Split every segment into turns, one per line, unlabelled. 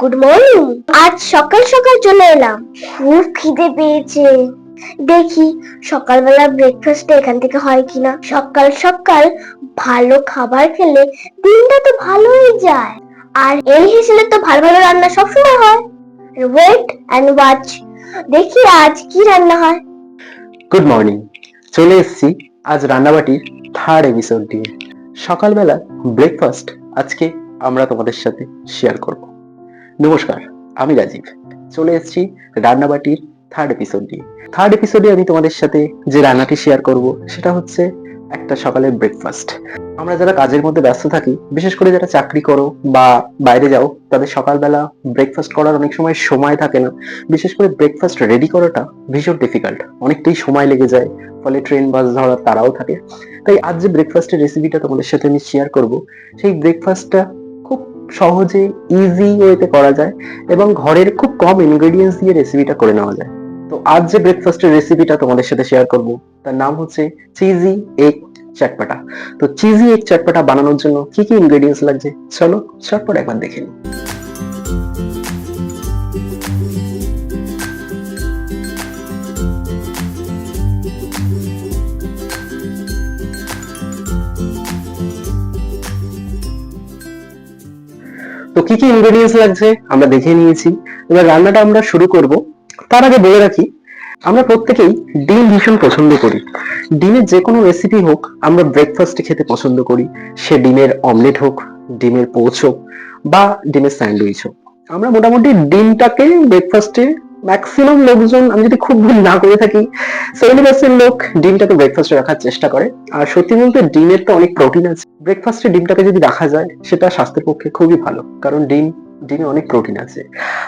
Good morning আজ সকাল সকাল চলে এলাম। খুব খিদে পেয়েছে। দেখি, সকালবেলা ব্রেকফাস্টে এখান থেকে হয় কিনা? সকাল সকাল ভালো খাবার খেলে দিনটা তো ভালোই যায়। আর এই হিসেবে তো ভালো ভালো রান্না সবসময় হয়। ওয়েট অ্যান্ড ওয়াচ দেখি আজ কি রান্না হয়।
গুড মর্নিং চলে এসেছি আজ রান্নাবাটির থার্ড এপিসোড দিয়ে। সকালবেলা ব্রেকফাস্ট আজকে আমরা তোমাদের সাথে শেয়ার করব। নমস্কার, আমি রাজীব। চলে এসেছি রান্নাবাটির থার্ড এপিসোড দিয়ে থার্ড এপিসোডে আমি তোমাদের সাথে যে রান্নাটি শেয়ার করব, সেটা হচ্ছে একটা সকালের ব্রেকফাস্ট আমরা যারা কাজের মধ্যে ব্যস্ত থাকি, বিশেষ করে যারা চাকরি করো বা বাইরে যাও, তাদের সকালবেলা ব্রেকফাস্ট করার অনেক সময় সময় থাকে না। বিশেষ করে ব্রেকফাস্ট রেডি করাটা ভীষণ ডিফিকাল্ট অনেকটাই সময় লেগে যায়, ফলে ট্রেন বাস ধরার তারাও থাকে। তাই আজ যে ব্রেকফাস্টের রেসিপিটা তোমাদের সাথে আমি শেয়ার করব, সেই ব্রেকফাস্টটা সহজে ইজি ওয়েতে করা যায় এবং ঘরের খুব কম ইনগ্রেডিয়েন্টস দিয়ে রেসিপিটা করে নেওয়া যায়। তো আজ যে ব্রেকফাস্টের রেসিপিটা তোমাদের সাথে শেয়ার করব, তার নাম হচ্ছে চিজি এগ চটপাটা তো চিজি এগ চটপাটা বানানোর জন্য কি কি ইনগ্রেডিয়েন্টস লাগছে? চলো, চটপট একবার দেখে নিই। কি কি ইনগ্রেডিয়েন্টস লাগছে আমরা দেখে নিয়েছি। এবার রান্নাটা আমরা শুরু করব। তার আগে বলে রাখি, আমরা প্রত্যেকেই ডিম ভীষণ পছন্দ করি। ডিমের যে কোনো রেসিপি হোক, আমরা ব্রেকফাস্টে খেতে পছন্দ করি। সে ডিমের অমলেট হোক, ডিমের পোচ হোক, বা ডিমের স্যান্ডউইচ হোক। আমরা মোটামুটি ডিমটাকে ব্রেকফাস্টে ম্যাক্সিমাম লোকজন, আমি যদি খুব ভুল না করে থাকি সেভেন্টি পার্সেন্ট লোক ডিমটাকে ব্রেকফাস্টে রাখার চেষ্টা করে। আর সত্যি বলতে, ডিমের তো অনেক প্রোটিন আছে। ব্রেকফাস্টে ডিমটাকে যদি রাখা যায়, সেটা স্বাস্থ্যের পক্ষে খুবই ভালো। কারণ ডিম ডিমে অনেক প্রোটিন আছে।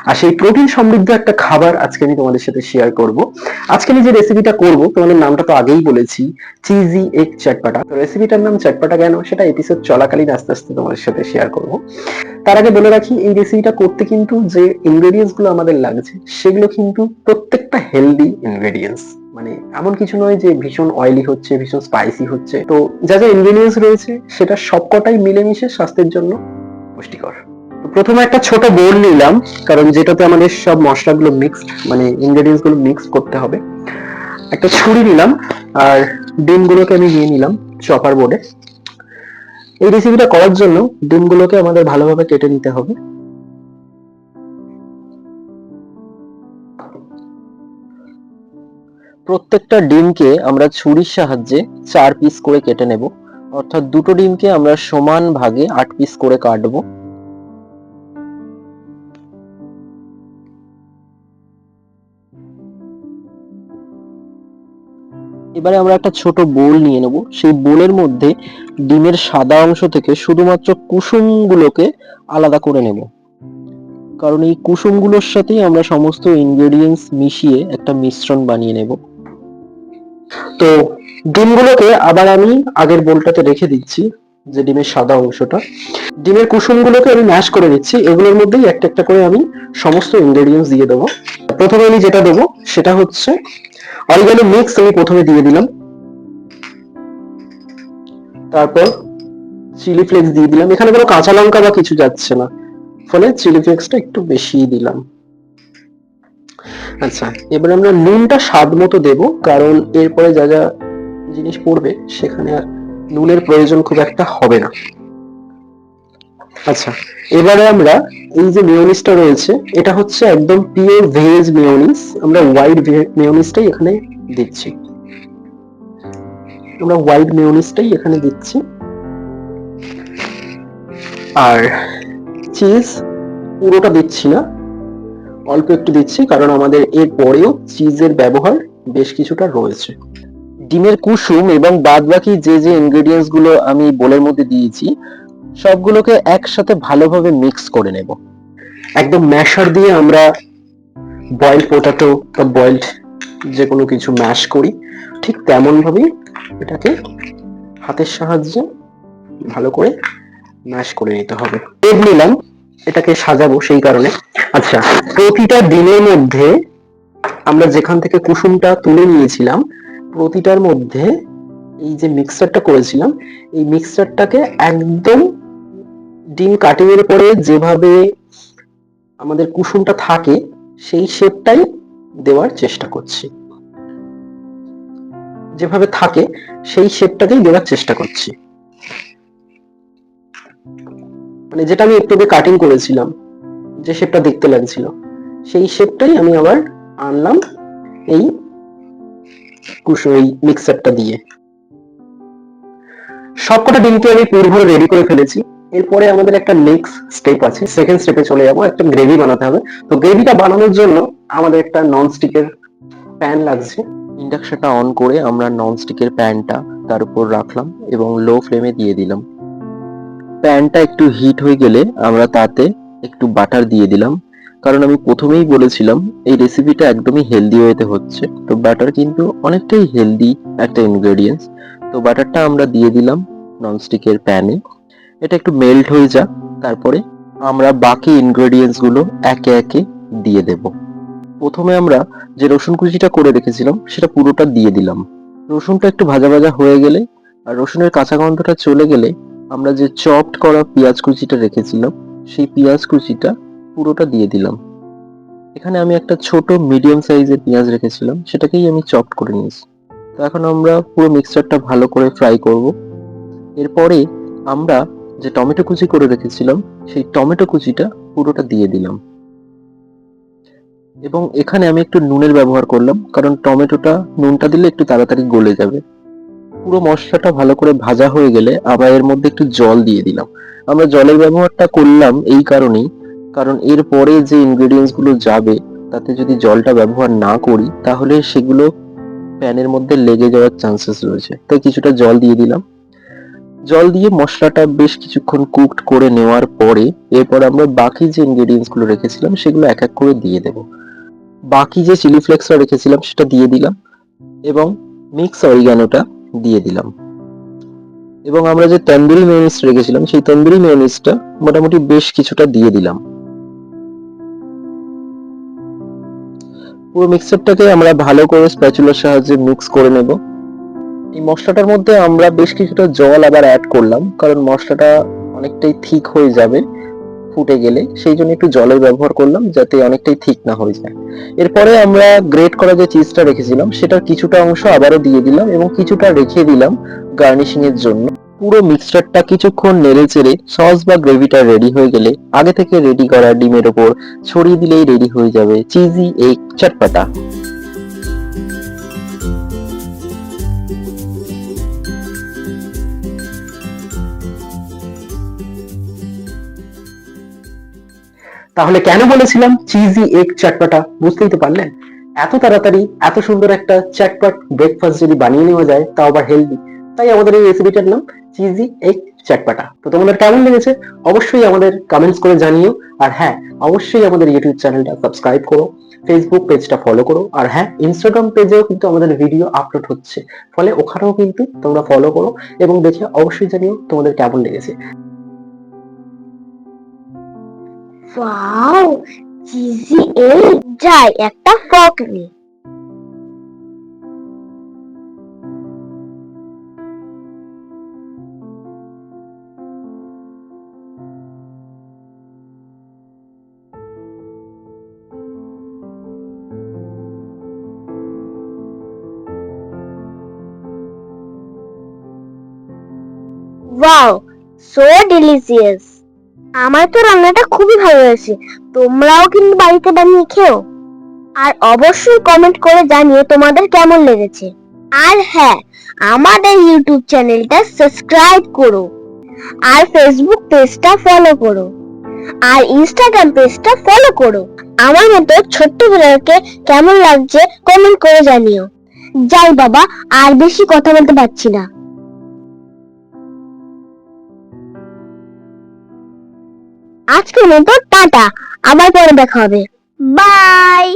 আর সেই প্রোটিন সমৃদ্ধ একটা খাবার আজকে আমি তোমাদের সাথে শেয়ার করব। আজকে আমি যে রেসিপিটা করব, তোমাদের নামটা তো আগেই বলেছি চিজি এগ চটপাটা। তো রেসিপিটার নাম চটপাটা কেন? সেটা এপিসোড চলাকালীন আস্তে আস্তে তোমাদের সাথে শেয়ার করব। তার আগে বলে রাখি, এই রেসিপিটা করতে কিন্তু যে ইনগ্রেডিয়েন্টসগুলো আমাদের লাগছে, সেগুলো কিন্তু প্রত্যেকটা হেলদি ইনগ্রেডিয়েন্টস মানে এমন কিছু নয় যে ভীষণ অয়েলি হচ্ছে, ভীষণ স্পাইসি হচ্ছে। তো যা যা ইনগ্রেডিয়েন্টস রয়েছে, সেটা সবকটাই মিলেমিশে স্বাস্থ্যের জন্য পুষ্টিকর। প্রথমে একটা ছোট বোল নিলাম, কারণ যেটাতে আমাদের সব মশলাগুলো মিক্সড মানে ইনগ্রেডিয়েন্টসগুলো মিক্স করতে হবে। একটা ছুরি নিলাম, আর ডিমগুলোকে আমি নিয়ে নিলাম চপার বোর্ডে এই রেসিপিটা করার জন্য ডিমগুলোকে আমাদের ভালোভাবে কেটে নিতে হবে। প্রত্যেকটা ডিমকে আমরা ছুরির সাহায্যে চার পিস করে কেটে নেব। অর্থাৎ দুটো ডিমকে আমরা সমান ভাগে আট পিস করে কাটবো। এবারে আমরা একটা ছোট বোল নিয়ে নেব। সেই বোলের মধ্যে ডিমের সাদা অংশ থেকে শুধুমাত্র কুসুমগুলোকে আলাদা করে নেব। কারণ এই কুসুমগুলোর সাথেই আমরা সমস্ত ইনগ্রেডিয়েন্টস মিশিয়ে একটা মিশ্রণ বানিয়ে নেব। তো ডিমগুলোকে আবার আমি আগের বোলটাতে রেখে দিচ্ছি, যে ডিমের সাদা অংশটা। ডিমের কুসুমগুলোকে আমি ম্যাশ করে দিচ্ছি এগুলোর মধ্যেই একটা একটা করে আমি সমস্ত ইনগ্রেডিয়েন্টস দিয়ে দেবো। প্রথমে আমি যেটা দেবো, সেটা হচ্ছে অরিগানো মিক্স আমি প্রথমে দিয়ে দিলাম। তারপর চিলি ফ্লেক্স দিয়ে দিলাম। এখানে কোনো কাঁচা লঙ্কা বা কিছু যাচ্ছে না। ফলে চিলি ফ্লেক্সটা একটু বেশি দিলাম। আচ্ছা এবার আমরা নুনটা স্বাদ মতো দেব, কারণ এরপরে যা যা জিনিস পড়বে, সেখানে আর নুনের প্রয়োজন খুব একটা হবে না। আচ্ছা এবারে আমরা এই যে মেয়োনিজটা রয়েছে, এটা হচ্ছে একদম পিওর ভেজ মেয়োনিজ আমরা হোয়াইট মেয়োনিজটাই এখানে দিচ্ছি। আমরা হোয়াইট মেয়োনিজটাই এখানে দিচ্ছি। আর চিজ পুরোটা দিচ্ছি না। অল্প একটু দিচ্ছি, কারণ আমাদের এর পরেও চিজের ব্যবহার বেশ কিছুটা রয়েছে। ডিমের কুসুম এবং বাদবাকি যে যে ইনগ্রেডিয়েন্টসগুলো আমি বোলের মধ্যে দিয়েছি সবগুলোকে একসাথে ভালোভাবে মিক্স করে নেব। একদম ম্যাশার দিয়ে আমরা বয়েলড পোটাটো বা বয়েলড যে কোনো কিছু ম্যাশ করি, ঠিক তেমন ভাবেই এটাকে হাতের সাহায্যে ভালো করে ম্যাশ করে নিতে হবে। এগ নিলাম, এটাকে সাজাবো সেই কারণে। আচ্ছা প্রতিটা দিনের মধ্যে আমরা যেখান থেকে কুসুমটা তুলে নিয়েছিলাম, প্রতিটার মধ্যে এই যে মিক্সচারটা করেছিলাম, এই মিক্সচারটাকে একদম ডিম কাটিং এর পরে যেভাবে আমাদের কুসুমটা থাকে, সেই শেপটাই দেওয়ার চেষ্টা করছি। যেভাবে থাকে, সেই শেপটাকেই দেওয়ার চেষ্টা করছি। মানে যেটা আমি একটু কাটিং করেছিলাম, যে শেপটা দেখতে লাগছিল, সেই শেপটাই আমি আবার আনলাম এই কুসুম, এই মিক্সারটা দিয়ে। সবকটা ডিমকে আমি পুরোপুরি রেডি করে ফেলেছি। এরপরে আমাদের একটা নেক্সট স্টেপ আছে। সেকেন্ড স্টেপে চলে যাব, একটা গ্রেভি বানাতে হবে। তো গ্রেভিটা বানানোর জন্য আমাদের একটা নন স্টিকের প্যান লাগছে। ইন্ডাকশনটা অন করে আমরা নন স্টিকের প্যানটা তার উপর রাখলাম এবং লো ফ্লেমে দিয়ে দিলাম। প্যানটা একটু হিট হয়ে গেলে আমরা তাতে একটু বাটার দিয়ে দিলাম। কারণ আমি প্রথমেই বলেছিলাম, এই রেসিপিটা একদমই হেলদি ওয়েতে হচ্ছে। তো বাটার কিন্তু অনেকটাই হেলদি একটা ইনগ্রেডিয়েন্টস তো বাটারটা আমরা দিয়ে দিলাম ননস্টিকের প্যানে এটা একটু মেল্ট হয়ে যাক, তারপরে আমরা বাকি ইনগ্রেডিয়েন্টসগুলো একে একে দিয়ে দেব। প্রথমে আমরা যে রসুন কুচিটা করে রেখেছিলাম, সেটা পুরোটা দিয়ে দিলাম। রসুনটা একটু ভাজা ভাজা হয়ে গেলে আর রসুনের কাঁচা গন্ধটা চলে গেলে আমরা যে চপড করা পেঁয়াজ কুচিটা রেখেছিলাম, সেই পেঁয়াজ কুচিটা পুরোটা দিয়ে দিলাম। এখানে আমি একটা ছোট মিডিয়াম সাইজের পেঁয়াজ রেখেছিলাম, সেটাকেই আমি চপড করে নিয়েছি। তো এখন আমরা পুরো মিক্সচারটা ভালো করে ফ্রাই করব। এরপরে আমরা যে টমেটো কুচি করে রেখেছিলাম, সেই টমেটো কুচিটা পুরোটা দিয়ে দিলাম। এবং এখানে আমি একটু নুনের ব্যবহার করলাম, কারণ টমেটোটা নুনটা দিলে একটু তাড়াতাড়ি গলে যাবে। পুরো মশলাটা ভালো করে ভাজা হয়ে গেলে আবার এর মধ্যে একটু জল দিয়ে দিলাম। আমরা জলের ব্যবহারটা করলাম এই কারণেই, কারণ এর পরে যে ইনগ্রেডিয়েন্টসগুলো যাবে, তাতে যদি জলটা ব্যবহার না করি, তাহলে সেগুলো প্যানের মধ্যে লেগে যাওয়ার চান্সেস রয়েছে। তাই কিছুটা জল দিয়ে দিলাম। জল দিয়ে মশলাটা বেশ কিছুক্ষণ কুকড করে নেওয়ার পরে, এরপর আমরা বাকি যে ইনগ্রেডিয়েন্টসগুলো রেখেছিলাম, সেগুলো এক এক করে দিয়ে দেব। বাকি যে চিলি ফ্লেক্সটা রেখেছিলাম, সেটা দিয়ে দিলাম এবং মিক্স অরিগানোটা দিয়ে দিলাম। এবং আমরা যে তন্দুরি মেয়নিজ রেখেছিলাম, সেই তন্দুরি মেয়নিজটা মোটামুটি বেশ কিছুটা দিয়ে দিলাম। পুরো মিক্সারটাকে আমরা ভালো করে স্প্যাচুলার সাহায্যে মিক্স করে নেব। এই মশলাটার মধ্যে আমরা বেশ কিছুটা জল আবার অ্যাড করলাম, কারণ মশলাটা অনেকটাই থিক হয়ে যাবে ফুটে গেলে। সেই জন্য একটু জলের ব্যবহার করলাম যাতে অনেকটাই থিক না হয়ে যায়। এরপরে আমরা গ্রেট করা যে চিজটা রেখেছিলাম, সেটার কিছুটা অংশ আবারও দিয়ে দিলাম এবং কিছুটা রেখে দিলাম গার্নিশিং এর জন্য। পুরো মিক্সচারটা কিছুক্ষণ নেড়ে চেড়ে সস বা গ্রেভিটা রেডি হয়ে গেলে আগে থেকে রেডি করা ডিমের ওপর ছড়িয়ে দিলেই রেডি হয়ে যাবে চিজি এগ চটপাটা। তাহলে কেন বলেছিলাম চিজি এগ চটপাটা বুঝতেই তো পারলেন। এত তাড়াতাড়ি, এত সুন্দর একটা চটপট ব্রেকফাস্ট যদি বানিয়ে নেওয়া যায়, তাও আবার হেলদি তাই আমাদের এই রেসিপিটার নাম চিজি এগ চটপাটা তো তোমাদের কেমন লেগেছে? অবশ্যই আমাদের কমেন্টস করে জানিও। আর হ্যাঁ অবশ্যই আমাদের ইউটিউব চ্যানেলটা সাবস্ক্রাইব করো ফেসবুক পেজটা ফলো করো। আর হ্যাঁ ইনস্টাগ্রাম পেজেও কিন্তু আমাদের ভিডিও আপলোড হচ্ছে। ফলে ওখানেও কিন্তু তোমরা ফলো করো এবং দেখে অবশ্যই জানিও তোমাদের কেমন লেগেছে।
ওয়াও চিজি এই যাই একটা ফক নি ওয়াও সো ডিলিশিয়াস আমার তো রান্নাটা খুবই ভালো হয়েছে। তোমরাও কিন্তু বাড়িতে বানিয়ে খেও। আর অবশ্যই কমেন্ট করে জানিও তোমাদের কেমন লেগেছে। আর হ্যাঁ আমাদের ইউটিউব চ্যানেলটা সাবস্ক্রাইব করো। আর ফেসবুক পেজটা ফলো করো। আর ইনস্টাগ্রাম পেজটা ফলো করো। আমার মতো ছোট্ট ব্লগকে কেমন লাগছে কমেন্ট করে জানিও। যাই বাবা, আর বেশি কথা বলতে পারছি না। আজকের মতো টাটা। আবার পরে দেখা হবে। বাই